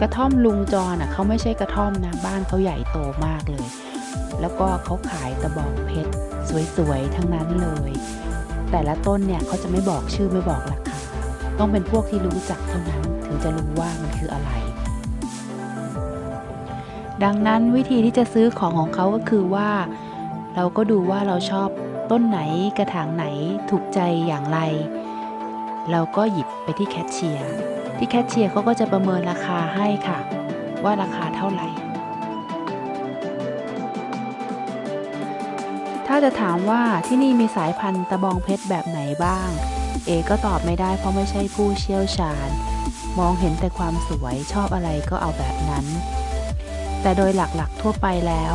กระท่อมลุงจรอะเขาไม่ใช่กระท่อมนะบ้านเขาใหญ่โตมากเลย แล้วก็เขาขายตะบองเพชรสวยๆทั้งนั้นเลย แต่ละต้นเนี่ยเขาจะไม่บอกชื่อไม่บอกราคาต้องเป็นพวกที่รู้จักเท่านั้นถึงจะรู้ว่ามันคืออะไร ดังนั้นวิธีที่จะซื้อของของเขาก็คือว่า เราก็ดูว่าเราชอบ ต้นไหนกระถางไหนถูกใจอย่างไร เราก็หยิบไปที่แคชเชียร์ ที่แคชเชียร์เขาก็จะประเมินราคาให้ค่ะ ว่าราคาเท่าไหร่ ถ้าจะถามว่าที่นี่มีสายพันธุ์ตะบองเพชรแบบไหนบ้าง เอก็ตอบไม่ได้เพราะไม่ใช่ผู้เชี่ยวชาญ มองเห็นแต่ความสวยชอบอะไรก็เอาแบบนั้น แต่โดยหลักๆทั่วไปแล้ว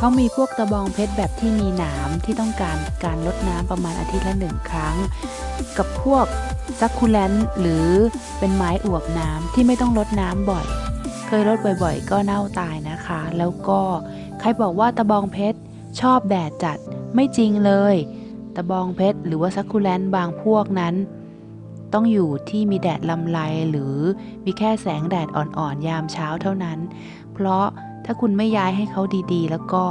เขามีพวกตะบองเพชรแบบที่มีหนามที่ต้องการการลดน้ำประมาณอาทิตย์ละหนึ่งครั้ง กับพวกซักคูแลนหรือเป็นไม้อวบน้ำที่ไม่ต้องลดน้ำบ่อย เคยลดบ่อยๆ ก็เน่าตายนะคะ แล้วก็ใครบอกว่าตะบองเพชรชอบแดดจัดไม่จริงเลย ตะบองเพชรหรือว่าซักคูแลนบางพวกนั้น ต้องอยู่ที่มีแดดลำไรหรือมีแค่แสงแดดอ่อนๆยามเช้าเท่านั้น เพราะ ถ้าคุณไม่ย้ายให้เขาดีๆ แล้วก็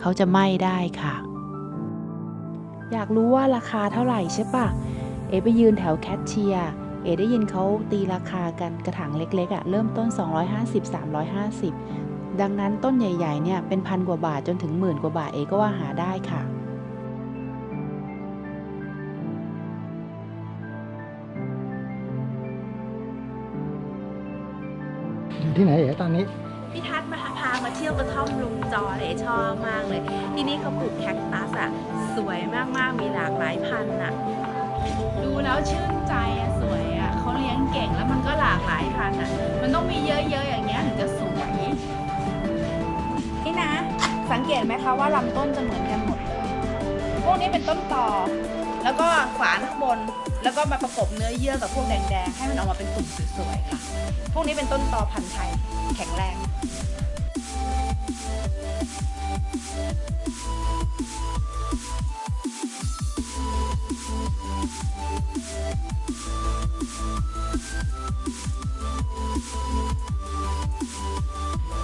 เขาจะไหม้ได้ค่ะ อยากรู้ว่าราคาเท่าไหร่ใช่ปะเอไปยืนแถวแคชเชียร์เอได้ยินเขาตีราคากันกระถางเล็กๆอะ่ะเริ่มต้น 250 350 ดังนั้นต้นใหญ่ๆเนี่ยเป็นพันกว่าบาทจนถึงหมื่นกว่าบาทเอก็ว่าหาได้ค่ะอยู่ที่ไหนเอ๋ตอนนี้ พี่ทัศน์มาพามาเที่ยวกระท่อมลุงจอเลยชอบมากเลย ที่นี่เขาปลูกแคคตัสอะสวยมากๆ มีหลากหลายพันธุ์อะดูแล้วชื่นใจอะสวยอะเขาเลี้ยงเก่งแล้วมันก็หลากหลายพันธุ์อะมันต้องมีเยอะๆอย่างเงี้ยถึงจะสวย นี่นะ สังเกตไหมคะว่าลำต้นจะเหมือนกันหมดเลย พวกนี้เป็นต้นต่อ แล้วก็ฝาข้างบน แล้วก็มาประกบเนื้อเยื่อกับพวกแดงๆ ให้มันออกมาเป็นตุ่มสวยๆค่ะ พวกนี้เป็นต้นตอพันธุ์ไทยแข็งแรง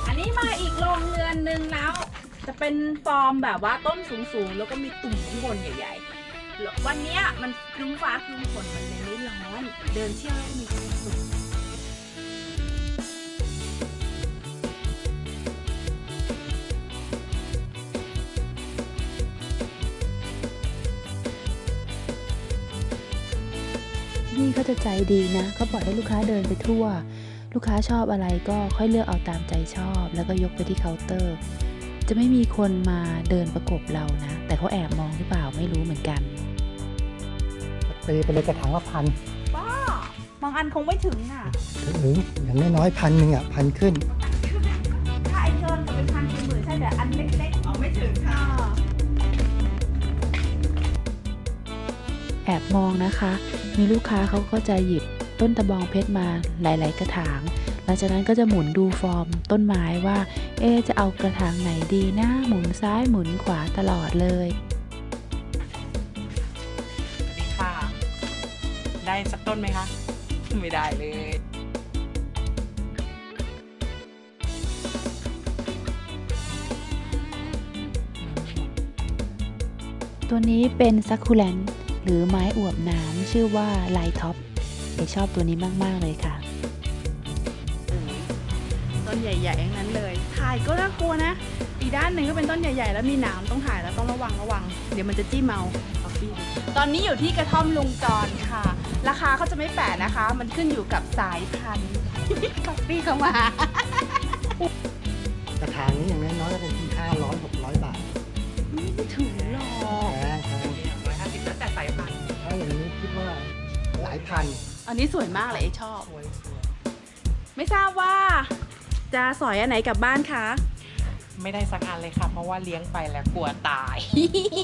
อันนี้มาอีกโรงเรือนหนึ่งแล้วจะเป็นฟอร์มแบบว่าต้นสูงๆ แล้วก็มีตุ่มข้างบนใหญ่ๆ วันเนี้ยมันครึ้มฟ้าครึ้มฝนมันเลยไม่ร้อนเดินเที่ยวแล้มีความสุขที่นี่เขาจะใจดีนะเขาปล่อยให้ลูกค้าเดินไปทั่ว ลูกค้าชอบอะไรก็ค่อยเลือกเอาตามใจชอบ แล้วก็ยกไปที่เคาน์เตอร์ จะไม่มีคนมาเดินประกบเรานะ แต่เขาแอบมองหรือเปล่าไม่รู้เหมือนกันตีไปเลยกระถางละพันป้าบางอันคงไม่ถึงน่ะ ถึงอย่างน้อยๆพันหนึ่งอะพันขึ้น ถ้าไอ้เกินจะเป็นพันเป็นหมื่นใช่แต่อันเล็กๆเอาไม่ถึงค่ะ แอบมองนะคะ มีลูกค้าเขาก็จะหยิบต้นตะบองเพชรมาหลาย ๆ กระถาง หลังจากนั้นก็จะหมุนดูฟอร์มต้นไม้ว่า เอ๊ะจะเอากระถางไหนดีนะ หมุนซ้ายหมุนขวาตลอดเลยสวัสดีค่ะ ได้สักต้นไหมคะ ไม่ได้เลยตัวนี้เป็นซักคูแลนหรือไม้อวบน้ำชื่อว่าไลท็อปเอชอบตัวนี้มาก ๆ เลยค่ะ ต้นใหญ่ๆอย่างนั้นเลย ถ่ายก็น่ากลัวนะ อีกด้านหนึ่งก็เป็นต้นใหญ่ๆ แล้วมีหนามต้องถ่ายแล้วต้องระวังระวัง เดี๋ยวมันจะจี้เมาเอาฟี่ตอนนี้อยู่ที่กระท่อมลุงจรค่ะ ราคาเขาจะไม่แปะนะคะ มันขึ้นอยู่กับสายพันธุ์คอฟฟี่เข้ามากระถางนี้อย่างน้อยๆก็เป็นที่ห้าร้อยหกร้อยบาทไม่ถึงหรอกแพงแพงร้อยห้าสิบแล้วแต่สายพันธุ์ถ้าอย่างนี้คิดว่าหลายพันอันนี้สวยมากเลยไอ้ชอบสวยไม่ทราบว่า จะสอยอันไหนกลับบ้านคะ ไม่ได้สักอันเลยค่ะ เพราะว่าเลี้ยงไปแล้วกลัวตาย